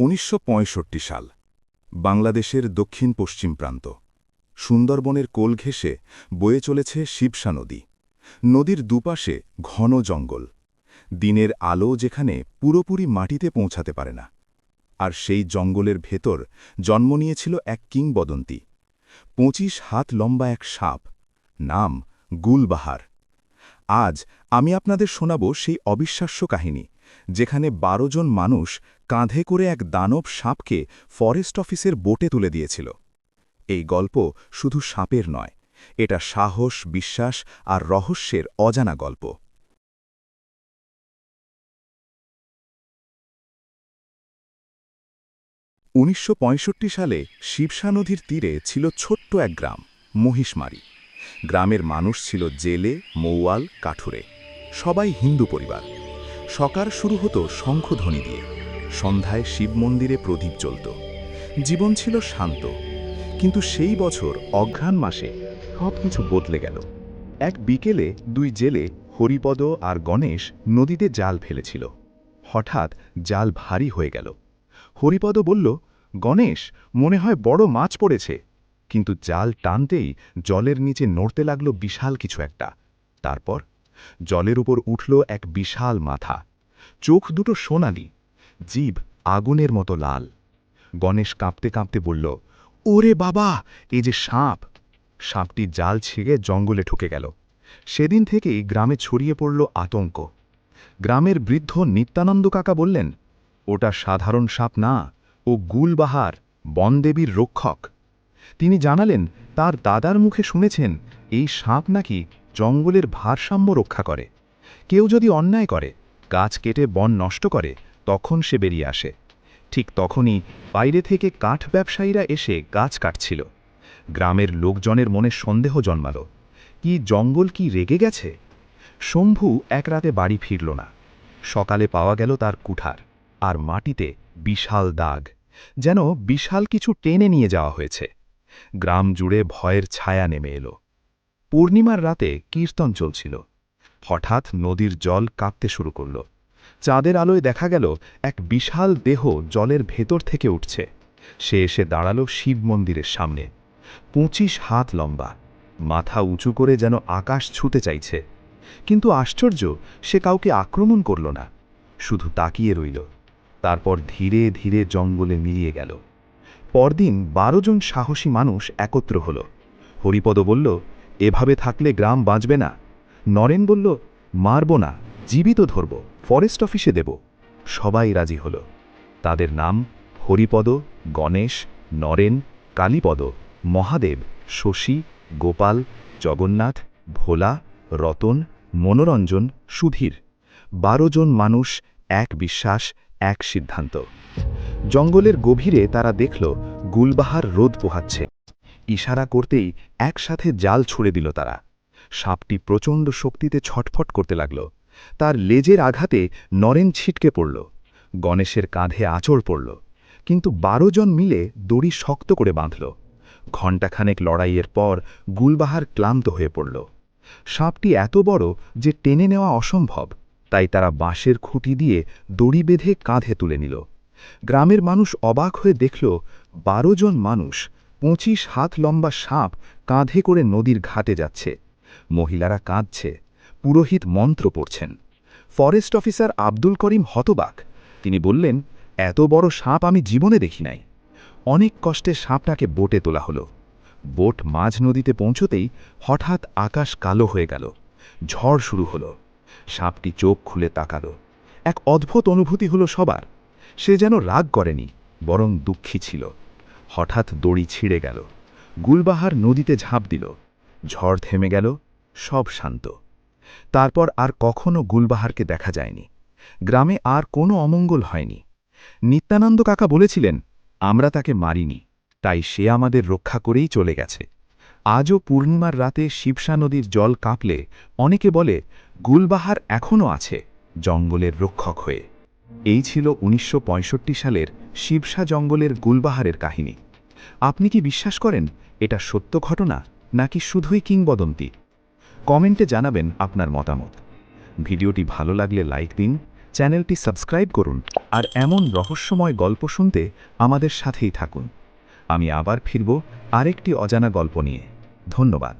উনিশশো পঁয়ষট্টি সাল, বাংলাদেশের দক্ষিণ পশ্চিম প্রান্ত। সুন্দরবনের কোল ঘেঁষে বয়ে চলেছে শিবসা নদী। নদীর দুপাশে ঘন জঙ্গল। দিনের আলো যেখানে পুরোপুরি মাটিতে পৌঁছাতে পারে না। আর সেই জঙ্গলের ভেতর জন্ম নিয়েছিল এক কিংবদন্তি। পঁচিশ হাত লম্বা এক সাপ, নাম গুলবাহার। আজ আমি আপনাদের শোনাব সেই অবিশ্বাস্য কাহিনী, যেখানে বারো জন মানুষ কাঁধে করে এক দানব সাপকে ফরেস্ট অফিসের বোটে তুলে দিয়েছিল। এই গল্প শুধু সাপের নয়, এটা সাহস, বিশ্বাস আর রহস্যের অজানা গল্প। উনিশশো পঁয়ষট্টি সালে শিবসা নদীর তীরে ছিল ছোট্ট এক গ্রাম, মহিষমারি। গ্রামের মানুষ ছিল জেলে, মৌয়াল, কাঠুরে, সবাই হিন্দু পরিবার। সকার শুরু হতো শঙ্খধ্বনি দিয়ে। সন্ধ্যায় শিব মন্দিরে প্রদীপ জ্বলত। জীবন ছিল শান্ত, কিন্তু সেই বছর অঘ্রাণ মাসে সব কিছু বদলে গেল। এক বিকেলে দুই জেলে হরিপদ আর গণেশ নদীতে জাল ফেলেছিল। হঠাৎ জাল ভারী হয়ে গেল। হরিপদ বলল, গণেশ, মনে হয় বড় মাছ পড়েছে। কিন্তু জাল টানতেই জলের নিচে নড়তে লাগল বিশাল কিছু একটা। তারপর জলের উপর উঠল এক বিশাল মাথা। চোখ দুটো সোনালি জীব আগুনের মতো লাল। গণেশ কাঁপতে কাঁপতে বলল, ওরে বাবা এ যে সাপ! সাপটি জাল ছিঁড়ে জঙ্গলে ঢুকে গেল। সেদিন থেকেই গ্রামে ছড়িয়ে পড়ল আতঙ্ক। গ্রামের বৃদ্ধ নিত্যানন্দ কাকা বললেন, ওটা সাধারণ সাপ না, ও গুলবাহার, বনদেবীর রক্ষক। তিনি জানালেন, তার দাদার মুখে শুনেছেন, এই সাপ নাকি জঙ্গলের ভারসাম্য রক্ষা করে। কেউ যদি অন্যায় করে, গাছ কেটে বন নষ্ট করে তখন সে বেরিয়ে আসে। ঠিক তখনই বাইরে থেকে কাঠ ব্যবসায়ীরা এসে গাছ কাটছিল। গ্রামের লোকজনের মনে সন্দেহ জন্মাল। কি জঙ্গল কি রেগে গেছে? শম্ভু এক রাতে বাড়ি ফিরল না। সকালে পাওয়া গেল তার কুঠার আর মাটিতে বিশাল দাগ, যেন বিশাল কিছু টেনে নিয়ে যাওয়া হয়েছে। গ্রাম জুড়ে ভয়ের ছায়া নেমে এলো। পূর্ণিমার রাতে কীর্তন চলছিল। হঠাৎ নদীর জল কাঁপতে শুরু করল। চাঁদের আলোয় দেখা গেল এক বিশাল দেহ জলের ভেতর থেকে উঠছে। সে এসে দাঁড়াল শিব মন্দিরের সামনে। পঁচিশ হাত লম্বা, মাথা উঁচু করে যেন আকাশ ছুতে চাইছে। কিন্তু আশ্চর্য, সে কাউকে আক্রমণ করল না। শুধু তাকিয়ে রইল। তারপর ধীরে ধীরে জঙ্গলে মিলিয়ে গেল। পরদিন বারো জন সাহসী মানুষ একত্র হল। হরিপদ বলল, এভাবে থাকলে গ্রাম বাঁচবে না। নরেন বলল, মারব না, জীবিত ধরব। ফরেস্ট অফিসে দেব। সবাই রাজি হল। তাদের নাম হরিপদ, গণেশ, নরেন, কালীপদ, মহাদেব, শশী, গোপাল, জগন্নাথ, ভোলা, রতন, মনোরঞ্জন, সুধীর। বারো জন মানুষ, এক বিশ্বাস, এক সিদ্ধান্ত। জঙ্গলের গভীরে তারা দেখল গুলবাহার রোদ পোহাচ্ছে। ইশারা করতেই একসাথে জাল ছুড়ে দিল তারা। সাপটি প্রচণ্ড শক্তিতে ছটফট করতে লাগল। তার লেজের আঘাতে নরেন ছিটকে পড়ল, গণেশের কাঁধে আঁচড় পড়ল, কিন্তু বারো জন মিলে দড়ি শক্ত করে বাঁধল। ঘণ্টাখানেক লড়াইয়ের পর গুলবাহার ক্লান্ত হয়ে পড়ল। সাপটি এত বড় যে টেনে নেওয়া অসম্ভব, তাই তারা বাঁশের খুঁটি দিয়ে দড়ি বেঁধে কাঁধে তুলে নিল। গ্রামের মানুষ অবাক হয়ে দেখল, বারো জন মানুষ, পঁচিশ হাত লম্বা সাপ কাঁধে করে নদীর ঘাটে যাচ্ছে। মহিলারা কাঁদছে। পুরোহিত মন্ত্র পড়ছেন। ফরেস্ট অফিসার আব্দুল করিম হতবাক। তিনি বললেন, এত বড় সাপ আমি জীবনে দেখি নাই। অনেক কষ্টে সাপটাকে বোটে তোলা হলো। বোট মাঝ নদীতে পৌঁছতেই হঠাৎ আকাশ কালো হয়ে গেল। ঝড় শুরু হলো। সাপটি চোখ খুলে তাকালো। এক অদ্ভুত অনুভূতি হলো সবার। সে যেন রাগ করেনি, বরং দুঃখী ছিল। হঠাৎ দড়ি ছিঁড়ে গেল। গুলবাহার নদীতে ঝাঁপ দিল। ঝড় থেমে গেল। সব শান্ত। তারপর আর কখনো গুলবাহারকে দেখা যায়নি। গ্রামে আর কোনো অমঙ্গল হয়নি। নিত্যানন্দ কাকা বলেছিলেন, আমরা তাকে মারিনি, তাই সে আমাদের রক্ষা করেই চলে গেছে। আজও পূর্ণিমার রাতে শিবসা নদীর জল কাঁপলে অনেকে বলে, গুলবাহার এখনও আছে, জঙ্গলের রক্ষক হয়ে। এই ছিল উনিশশো পঁয়ষট্টি সালের শিবসা জঙ্গলের গুলবাহারের কাহিনী। আপনি কি বিশ্বাস করেন, এটা সত্য ঘটনা নাকি শুধুই কিংবদন্তি? কমেন্টে জানাবেন আপনার মতামত। ভিডিওটি ভালো লাগলে লাইক দিন, চ্যানেলটি সাবস্ক্রাইব করুন, আর এমন রহস্যময় গল্প শুনতে আমাদের সাথেই থাকুন। আমি আবার ফিরব আরেকটি অজানা গল্প নিয়ে। ধন্যবাদ।